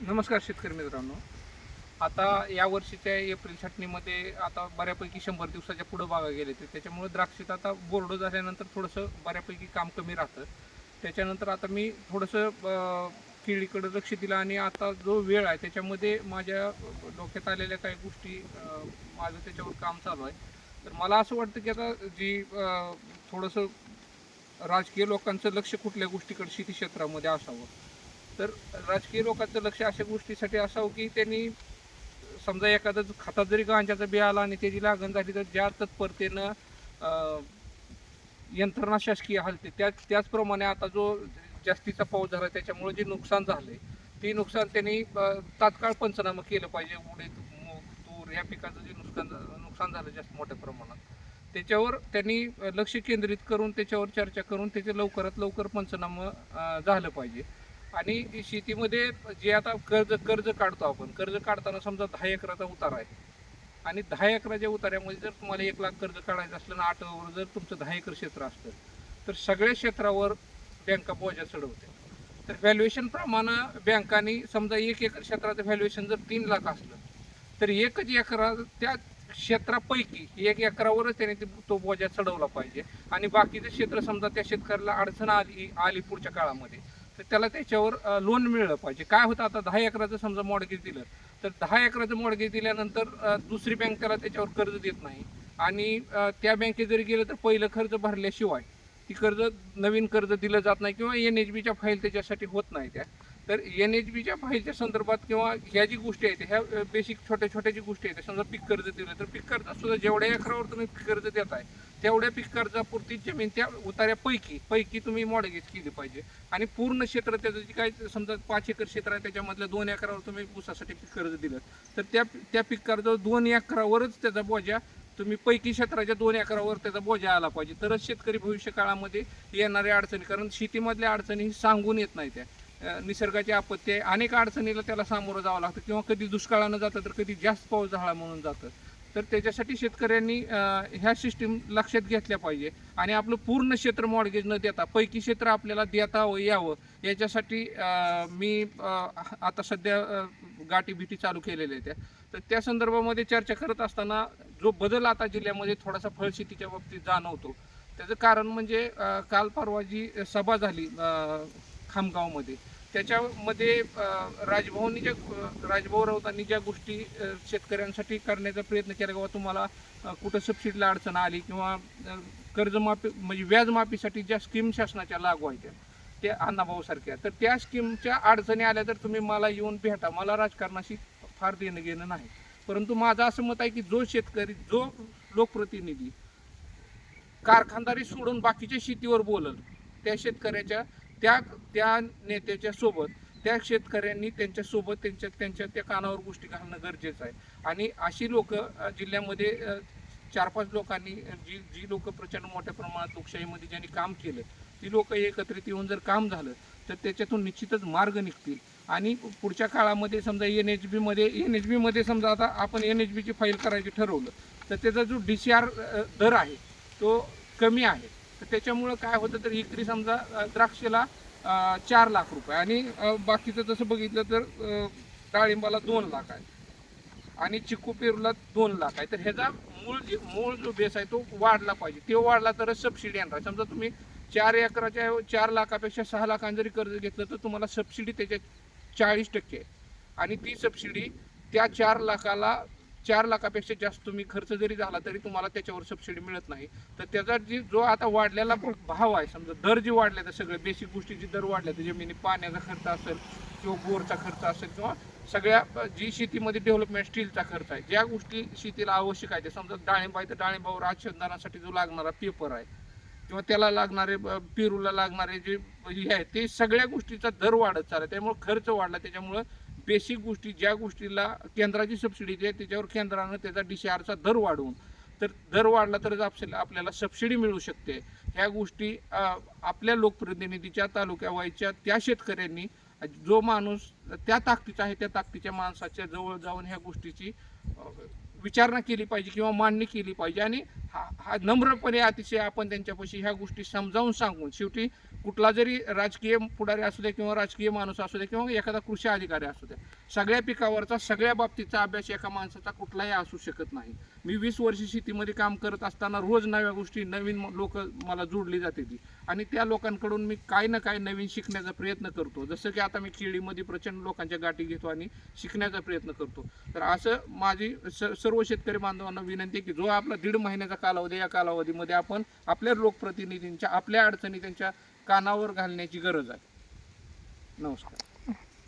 नमस्कार शेतकरी मित्रांनो. आता या वर्षीच्या एप्रिल छाटणीमध्ये आता बऱ्यापैकी शंभर दिवसाच्या पुढं बागा गेले ते. त्याच्यामुळे द्राक्षेत आता बोर्ड झाल्यानंतर थोडंसं बऱ्यापैकी काम कमी राहतं. त्याच्यानंतर आता मी थोडंसं अं, केळीकडे लक्ष दिलं आणि आता जो वेळ आहे त्याच्यामध्ये माझ्या डोक्यात आलेल्या काही गोष्टी माझं त्याच्यावर काम चालू आहे. तर मला असं वाटतं की आता जी थोडंसं राजकीय लोकांचं लक्ष कुठल्या गोष्टीकडे शेती क्षेत्रामध्ये असावं? तर राजकीय लोकांचं लक्ष अशा गोष्टीसाठी असावं की त्यांनी समजा एखादं खातात जरी गांजाचा बिया आला आणि त्याची लागण झाली तर ज्या तत्परतेनं यंत्रणा शासकीय हलते त्या त्याचप्रमाणे आता जो जास्तीचा पाऊस झाला त्याच्यामुळे जे नुकसान झाले ते नुकसान त्यांनी तात्काळ पंचनामा केलं पाहिजे. उडीद मूग तूर या पिकाचं जे नुकसान नुकसान झालं जास्त मोठ्या प्रमाणात. त्याच्यावर त्यांनी लक्ष केंद्रित करून त्याच्यावर चर्चा करून त्याचे लवकरात लवकर पंचनामा झालं पाहिजे. आणि शेतीमध्ये जे आता कर्ज कर्ज काढतो आपण. कर्ज काढताना समजा दहा एकराचा उतारा आहे. आणि दहा एकराच्या उतार्यामध्ये जर तुम्हाला एक लाख कर्ज काढायचं असलं ना आठ जर तुमचं दहा एकर क्षेत्र असतं तर सगळ्या क्षेत्रावर बँका बोजा चढवते तर व्हॅल्युएशन प्रमाणे बँकांनी समजा एक एकर क्षेत्राचं व्हॅल्युएशन जर तीन लाख असलं तर एकच एकरा त्या क्षेत्रापैकी एक एकरावरच त्याने तो बोजा चढवला पाहिजे. आणि बाकीचं क्षेत्र समजा त्या शेतकऱ्याला अडचण आली आली पुढच्या काळामध्ये तर त्याला त्याच्यावर लोन मिळलं पाहिजे. काय होतं आता दहा एकराचं समजा मॉडगेज दिलं तर दहा एकराचं मॉडगेज दिल्यानंतर दुसरी बँक त्याला त्याच्यावर कर्ज देत नाही. आणि त्या बँकेत जरी गेलं तर पहिलं कर्ज भरल्याशिवाय ती कर्ज नवीन कर्ज दिलं जात नाही किंवा एन एच बीच्या फाईल त्याच्यासाठी होत नाही त्या. तर एन एच बीच्या फाईलच्या संदर्भात किंवा ह्या जी गोष्टी आहेत ह्या बेसिक छोट्या छोट्या जी गोष्टी आहेत समजा पीक कर्ज दिलं तर पीक कर्ज सुद्धा जेवढ्या एकरावर तुम्ही पीक कर्ज देत आहे तेवढ्या पीक कर्जापुरती जमीन त्या उतार्यापैकी पैकी तुम्ही मॉडगेज केली पाहिजे. आणि पूर्ण क्षेत्र त्याचं जे काय समजा पाच एकर क्षेत्र आहे त्याच्यामधल्या दोन एकरावर तुम्ही ऊसासाठी पीक कर्ज दिलं तर त्या त्या पीक कर्जावर दोन एकरावरच त्याचा बोजा तुम्ही पैकी क्षेत्राच्या दोन एकरावर त्याचा बोजा आला पाहिजे. तरच शेतकरी भविष्य काळामध्ये येणाऱ्या अडचणी कारण शेतीमधल्या अडचणी ही सांगून येत नाही त्या. निसर्गाची आपत्ती आहे. अनेक अडचणीला त्याला सामोरं जावं लागतं. किंवा कधी दुष्काळानं जातं तर कधी जास्त पाऊस झाला म्हणून जातं. तर त्याच्यासाठी शेतकऱ्यांनी ह्या सिस्टीम लक्षात घेतल्या पाहिजे. आणि आपलं पूर्ण क्षेत्र मॉडगेज न देता पैकी क्षेत्र आपल्याला देता व यावं याच्यासाठी मी आता सध्या गाठी भेटी चालू केलेल्या आहेत त्या. तर त्या संदर्भामध्ये चर्चा करत असताना जो बदल आता जिल्ह्यामध्ये थोडासा फळशेतीच्या बाबतीत जाणवतो. त्याचं कारण म्हणजे काल परवा जी सभा झाली खामगावमध्ये. त्याच्यामध्ये राजभवनी ज्या अं, राजभाऊ राऊतांनी ज्या गोष्टी शेतकऱ्यांसाठी करण्याचा प्रयत्न केला किंवा तुम्हाला कुठं सबसिडीला अडचण आली किंवा कर्जमाफी म्हणजे व्याजमाफीसाठी ज्या स्कीम शासनाच्या लागू आहेत त्या, त्या अण्णाभाऊ सारख्या तर त्या स्कीमच्या अडचणी आल्या तर तुम्ही मला येऊन भेटा. मला राजकारणाशी फार देणं घेणं नाही. परंतु माझं असं मत आहे की जो शेतकरी जो लोकप्रतिनिधी कारखानदारी सोडून बाकीच्या शेतीवर बोलल त्या शेतकऱ्याच्या त्या त्या नेत्याच्या सोबत त्या शेतकऱ्यांनी त्यांच्यासोबत त्यांच्या त्यांच्या त्या कानावर गोष्टी घालणं गरजेचं आहे. आणि अशी लोक जिल्ह्यामध्ये चार पाच लोकांनी जी जी लोक प्रचंड मोठ्या प्रमाणात लोकशाहीमध्ये ज्यांनी काम केलं ती लोक एकत्रित येऊन जर काम झालं तर त्याच्यातून निश्चितच मार्ग निघतील. आणि पुढच्या काळामध्ये समजा एन एच बीमध्ये एन एच बीमध्ये समजा आता आपण एन एच बीची फाईल करायची ठरवलं तर त्याचा जो डी सी आर दर आहे तो कमी आहे. तर त्याच्यामुळं काय होतं तर एकरी समजा द्राक्षेला चार लाख रुपये आणि बाकीचं जसं बघितलं तर डाळिंबाला दोन लाख आहे आणि चिकू पेरूला दोन लाख आहे. तर ह्याचा मूळ जे- मूळ जो बेस आहे तो वाढला पाहिजे. तो वाढला तरच सबसिडी आणणार समजा तुम्ही चार एकराच्या चार लाखापेक्षा सहा लाखांनी जरी कर्ज घेतलं तर तुम्हाला सबसिडी त्याच्यात चाळीस टक्के आहे. आणि ती सबसिडी त्या चार लाखाला चार लाखापेक्षा जास्त तुम्ही खर्च जरी झाला तरी तुम्हाला त्याच्यावर सबसिडी मिळत नाही. तर त्याचा जी जो आता वाढलेला भाव आहे समजा दर जे वाढले तर सगळे बेसिक गोष्टीचे दर वाढले तर जमिनी पाण्याचा खर्च असेल किंवा बोरचा खर्च असेल किंवा सगळ्या जी शेतीमध्ये डेव्हलपमेंट स्टीलचा खर्च आहे ज्या गोष्टी शेतीला आवश्यक आहे ते समजा डाळिंब आहे तर डाळिंबावर आच्छादनासाठी जो लागणारा पेपर आहे किंवा त्याला लागणारे पेरूला लागणारे जे हे आहे ते सगळ्या गोष्टीचा दर वाढत चालला त्यामुळे खर्च वाढला त्याच्यामुळं बेसिक गोष्टी ज्या गोष्टीला केंद्राची सबसिडी आहे त्याच्यावर केंद्रानं त्याचा डी सी आरचा दर वाढवून तर दर वाढला तरच आपल्याला आपल्याला सबसिडी मिळू शकते. ह्या गोष्टी आपल्या लोकप्रतिनिधीच्या तालुक्या व्हायच्या त्या शेतकऱ्यांनी जो माणूस त्या ताकदीचा आहे त्या ताकदीच्या माणसाच्या जवळ जाऊन ह्या गोष्टीची विचारणा केली पाहिजे किंवा मांडणी केली पाहिजे. आणि हा हा नम्रपणे अतिशय आपण त्यांच्यापाशी ह्या गोष्टी समजावून सांगून शेवटी कुठला जरी राजकीय पुढारी असू दे किंवा राजकीय माणूस असू दे किंवा एखादा कृषी अधिकारी असू दे सगळ्या पिकावरचा सगळ्या बाबतीचा अभ्यास एका माणसाचा कुठलाही असू शकत नाही. मी वीस वर्ष शेतीमध्ये काम करत असताना रोज नव्या गोष्टी नवीन लोक मला जोडली जाते ती. आणि त्या लोकांकडून मी काही ना काही नवीन शिकण्याचा प्रयत्न करतो. जसं की आता मी केळीमध्ये प्रचंड लोकांच्या गाठी घेतो आणि शिकण्याचा प्रयत्न करतो. तर असं माझी स सर्व शेतकरी बांधवांना विनंती आहे की जो आपला दीड महिन्याचा कालावधी या कालावधीमध्ये आपण आपल्या लोकप्रतिनिधींच्या आपल्या अडचणी त्यांच्या कानावर घालण्याची गरज आहे. नमस्कार.